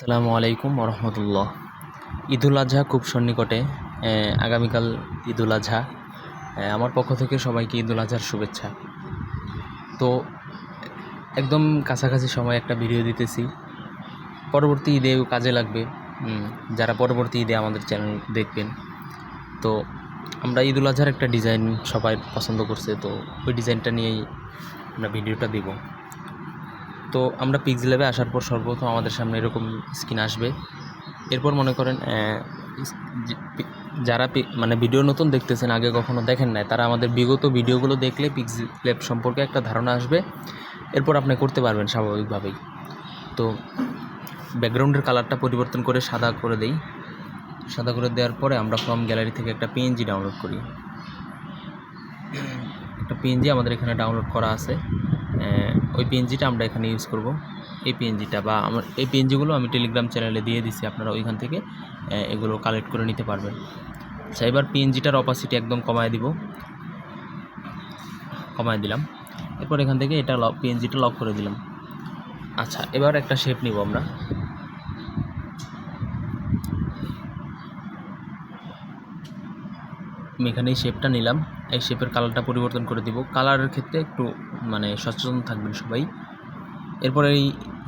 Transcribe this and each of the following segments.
আসসালামু আলাইকুম রহমতুল্লাহ ঈদুল আজহা খুব সন্নিকটে আগামীকাল ঈদুল আজহা। আমার পক্ষ থেকে সবাইকে ঈদুল আজহার শুভেচ্ছা। তো, একদম কাছাকাছি সময় একটা ভিডিও দিতেছি। পরবর্তী ঈদেও কাজে লাগবে যারা পরবর্তী ঈদে আমাদের চ্যানেল দেখবেন। তো, আমরা ঈদুল আজহার একটা ডিজাইন সবাই পছন্দ করছে, তো ওই ডিজাইনটা নিয়েই আমরা ভিডিওটা দিব। তো আমরা পিক্স ল্যাবে আসার পর সর্বপ্রথম আমাদের সামনে এরকম স্ক্রিন আসবে। এরপর মনে করেন যারা মানে ভিডিও নতুন দেখতেছেন, আগে কখনো দেখেন নাই, তারা আমাদের বিগত ভিডিওগুলো দেখলে পিক্স ল্যাব সম্পর্কে একটা ধারণা আসবে। এরপর আপনি করতে পারবেন স্বাভাবিকভাবেই। তো ব্যাকগ্রাউন্ডের কালারটা পরিবর্তন করে সাদা করে দেই। সাদা করে দেওয়ার পরে আমরা ফ্রম গ্যালারি থেকে একটা পিএনজি ডাউনলোড করি। একটা পিএনজি আমাদের এখানে ডাউনলোড করা আছে। ওই পিএনজিটা আমরা এখানে ইউজ করব। এই পিএনজিটা বা আমার, এই পিএনজিগুলো আমি টেলিগ্রাম চ্যানেলে দিয়ে দিছি, আপনারা ওইখান থেকে এগুলো কালেক্ট করে নিতে পারবেন। আচ্ছা এবার পিএনজিটার অপাসিটি একদম কমায় দিব। কমায় দিলাম। এরপর এখান থেকে এটা লক পিএনজিটা লক করে দিলাম। আচ্ছা এবার একটা শেপ নিব আমরা। আমি এখানে এই শেপটা নিলাম। এই শেপের কালারটা পরিবর্তন করে দিব। কালারের ক্ষেত্রে একটু মানে সচেতন থাকবেন সবাই। এরপর এই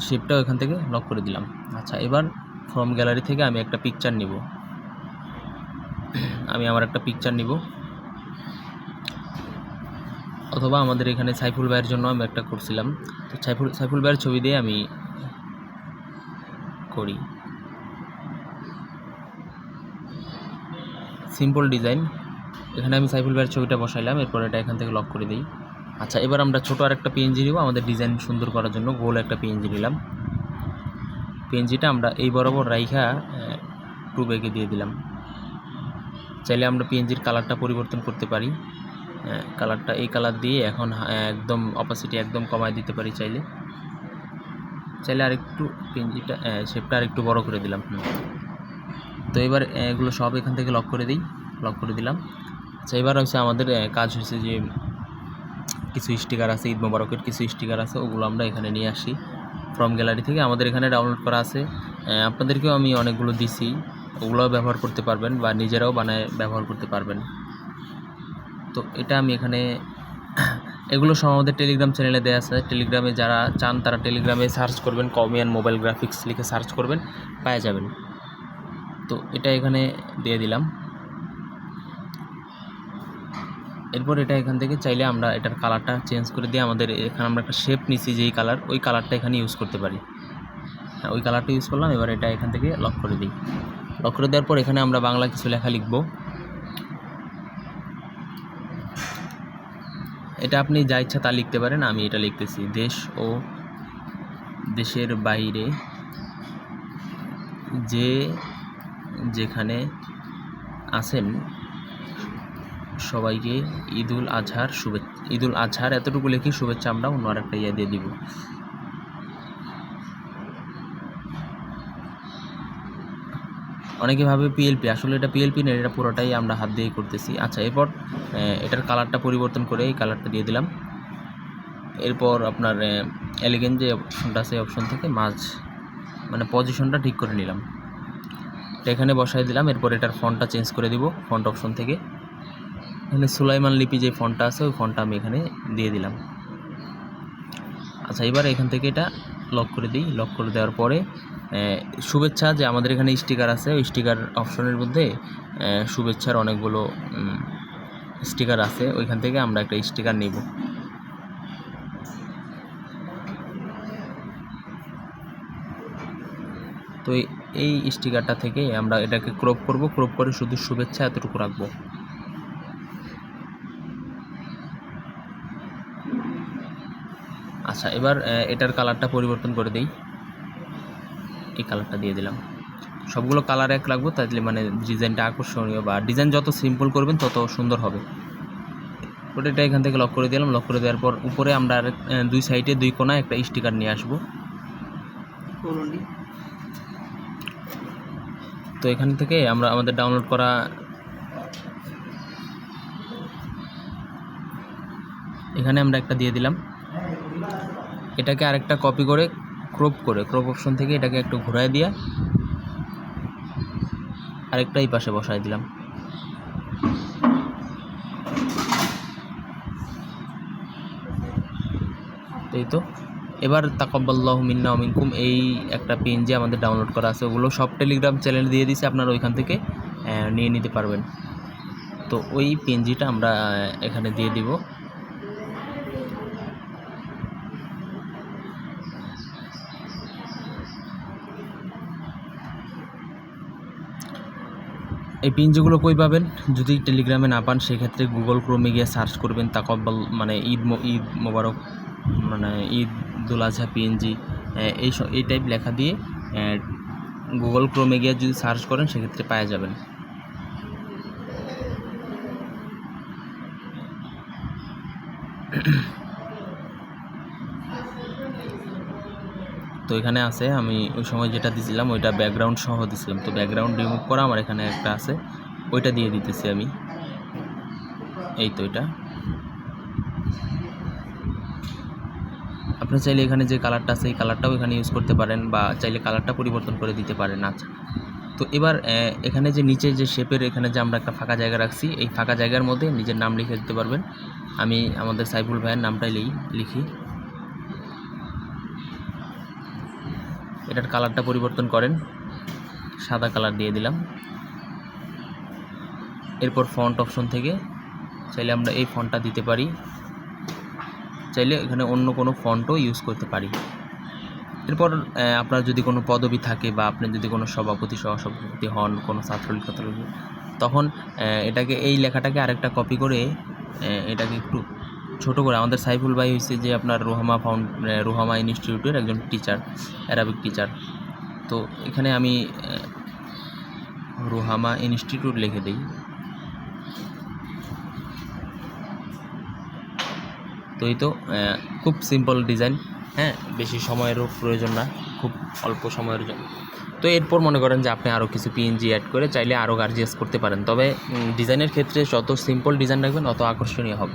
শেপটাও এখান থেকে লক করে দিলাম। আচ্ছা এবার ফ্রম গ্যালারি থেকে আমি একটা পিকচার নিব। আমি আমার একটা পিকচার নিব। অথবা আমাদের এখানে সাইফুল ভাইয়ের জন্য আমি একটা করছিলাম। তো সাইফুল সাইফুল ভাইয়ের ছবি দিয়ে আমি করি। সিম্পল ডিজাইন এখানে আমি সাইফুল ভাইয়ের ছবিটা বসাইলাম, এরপর এটা এখান থেকে লক করে দিই। আচ্ছা এবার আমরা ছোটো আর একটা পিএনজি নিব, আমাদের ডিজাইন সুন্দর করার জন্য গোল একটা পিএনজি নিলাম। পিএনজিটা আমরা এই বরাবর রাইখা টু ব্যাগে দিয়ে দিলাম। চাইলে আমরা পিএনজির কালারটা পরিবর্তন করতে পারি। কালারটা এই কালার দিয়ে এখন একদম অপাসিটি একদম কমায় দিতে পারি চাইলে। চাইলে আরেকটু পিএনজিটা শেপটা আরেকটু বড় করে দিলাম। তো এবার এগুলো সব এখান থেকে লক করে দিই লক করে দিলাম। আচ্ছা এবার হচ্ছে আমাদের কাজ হয়েছে যে, কিছু স্টিকার আছে, ঈদ মোবারকের কিছু স্টিকার আছে, ওগুলো আমরা এখানে নিয়ে আসি ফ্রম গ্যালারি থেকে। আমাদের এখানে ডাউনলোড করা আছে। আপনাদেরকেও আমি অনেকগুলো দিছি, ওগুলোও ব্যবহার করতে পারবেন বা নিজেরাও বানায় ব্যবহার করতে পারবেন। তো এটা আমি এখানে, এগুলো সব আমাদের টেলিগ্রাম চ্যানেলে দেওয়া আছে। টেলিগ্রামে যারা চান, তারা টেলিগ্রামে সার্চ করবেন কমিয়ান মোবাইল গ্রাফিক্স লিখে সার্চ করবেন পাওয়া যাবেন। তো এটা এখানে দিয়ে দিলাম। এরপর এটা এখান থেকে চাইলে আমরা এটার কালারটা চেঞ্জ করে দিয়ে আমাদের এখানে আমরা একটা শেপ নিছি যেই কালার ওই কালারটা এখানে ইউজ করতে পারি। হ্যাঁ ওই কালারটা ইউজ করলাম, এবার এটা এখান থেকে লক করে দিই। লক করে দেওয়ার পর এখানে আমরা বাংলা কিছু লেখা লিখব। এটা আপনি যা ইচ্ছা তা লিখতে পারেন, আমি এটা লিখতেছি। দেশ ও দেশের বাইরে যে যেখানে আছেন সবাইকে ঈদুল আজহার শুভেচ্ছা ঈদুল আজহার এতটুকু লিখি শুভেচ্ছা আমরা অন্য আরেকটা ইয়ে দিয়ে দিব। অনেকে ভাবে পিএলপি আসলে এটা পিএলপি না, এটা পুরোটাই আমরা হাত দিয়েই করতেছি। আচ্ছা এরপর এটার কালারটা পরিবর্তন করে এই কালারটা দিয়ে দিলাম। এরপর আপনার এলিগেন যে অপশনটা আছে অপশন থেকে মাঝ মানে পজিশনটা ঠিক করে নিলাম। এখানে বসাই দিলাম, এরপর এটার ফন্টটা চেঞ্জ করে দিব ফন্ট অপশন থেকে। এখানে সুলাইমান লিপি যে ফন্টটা আছে, ওই ফন্টটা আমি এখানে দিয়ে দিলাম। আচ্ছা এবার এখান থেকে এটা লক করে দিই। লক করে দেওয়ার পরে শুভেচ্ছা যে আমাদের এখানে স্টিকার আছে, ওই স্টিকার অপশনের মধ্যে শুভেচ্ছার অনেকগুলো স্টিকার আছে। ওইখান থেকে আমরা একটা স্টিকার নিব। তো এই স্টিকারটা থেকে আমরা এটাকে ক্রপ করব। ক্রপ করে শুধু শুভেচ্ছা এতটুকু রাখব। আচ্ছা এবার এটার কালারটা পরিবর্তন করে দিই। এই কালারটা দিয়ে দিলাম। সবগুলো কালার এক রাখব তাহলে মানে ডিজাইনটা আকর্ষণীয় বা ডিজাইন যত সিম্পল করবেন তত সুন্দর হবে। ওটা এখান থেকে লক করে দিলাম। লক করে দেওয়ার পর উপরে আমরা দুই সাইডে দুই কোণায় একটা স্টিকার নিয়ে আসব। তো এখান থেকে আমরা আমাদের ডাউনলোড করা এখানে আমরা একটা দিয়ে দিলাম। এটাকে আরেকটা কপি করে ক্রপ করে ক্রপ অপশন থেকে এটাকে একটু ঘোরায় দিয়ে আরেকটা এই পাশে বসায় দিলাম। এই তো। এবার তাকব্বাল্লাহ মিন্না মিনকুম, এই একটা পিএনজি আমাদের ডাউনলোড করা আছে, ওগুলো সব টেলিগ্রাম চ্যানেল দিয়ে দিছে, আপনারা ওইখান থেকে নিয়ে নিতে পারবেন। তো ওই পিএনজিটা আমরা এখানে দিয়ে দিব। এই পিনজিগুলো কই পাবেন? যদি টেলিগ্রামে না পান, সেক্ষেত্রে গুগল ক্রোমে গিয়ে সার্চ করবেন তাকব্বাল মানে ঈদ ঈদ মোবারক মানে ঈদ দুল আজহা, পিএনজি এই এই টাইপ লেখা দিয়ে গুগল ক্রোমে গিয়ে যদি সার্চ করেন, সেক্ষেত্রে পাওয়া যাবেন। তো এখানে আছে। আমি ওই সময় যেটা দিয়েছিলাম ওইটা ব্যাকগ্রাউন্ড সহ দিছিলাম। তো ব্যাকগ্রাউন্ড রিমুভ করা আমার এখানে একটা আছে। ওইটা দিয়ে দিতেছি আমি। এই তো এটা। আপনি চাইলে এখানে যে কালারটা আছে, এই কালারটাও এখানে ইউজ করতে পারেন বা চাইলে কালারটা পরিবর্তন করে দিতে পারেন আচ্ছা তো এবার এখানে যে নিচে যে শেপের এখানে যে আমরা একটা ফাঁকা জায়গা রাখছি, এই ফাঁকা জায়গার মধ্যে নিজের নাম লিখে দিতে পারবেন। আমি আমাদের সাইফুল ভাইয়ের নামটাই লিখি। এটার কালারটা পরিবর্তন করেন। সাদা কালার দিয়ে দিলাম। এরপর ফন্ট অপশন থেকে চাইলে আমরা এই ফন্টটা দিতে পারি। চাইলে এখানে অন্য কোনো ফন্টও ইউজ করতে পারি। এরপর আপনার যদি কোনো পদবি থাকে বা আপনি যদি কোনো সভাপতি সহসভাপতি হন, কোনো ছাত্রলীগ তখন এটাকে এই লেখাটাকে আরেকটা কপি করে এটাকে একটু ছোট করে। আমাদের সাইফুল ভাই হয়েছে যে আপনার রোহামা ফাউন্ড রোহামা ইনস্টিটিউটের একজন টিচার অ্যারাবিক টিচার তো এখানে আমি রোহামা ইনস্টিটিউট লিখে দিই। তো এই তো খুব সিম্পল ডিজাইন হ্যাঁ? বেশি সময়েরও প্রয়োজন না। খুব অল্প সময়ের জন্য। তো এরপর মনে করেন যে আপনি আরও কিছু পিএনজি অ্যাড করে চাইলে আরও গার্জিয়াস করতে পারেন। তবে ডিজাইনের ক্ষেত্রে যত সিম্পল ডিজাইন রাখবেন অত আকর্ষণীয় হবে।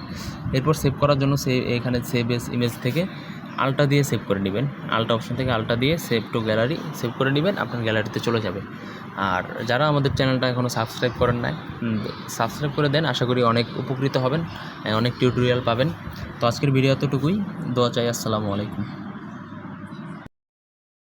এরপর সেভ করার জন্য সে, এখানে সেভ এস ইমেজ থেকে আলটা দিয়ে সেভ করে নেবেন। আলটা অপশন থেকে আলটা দিয়ে সেভ টু গ্যালারি সেভ করে নেবেন। আপনার গ্যালারিতে চলে যাবে। আর যারা আমাদের চ্যানেলটা এখনও সাবস্ক্রাইব করেন নাই সাবস্ক্রাইব করে দেন। আশা করি অনেক উপকৃত হবেন, অনেক টিউটোরিয়াল পাবেন। তো আজকের ভিডিও এতটুকুই। দোয়া চাই। আসসালামু আলাইকুম।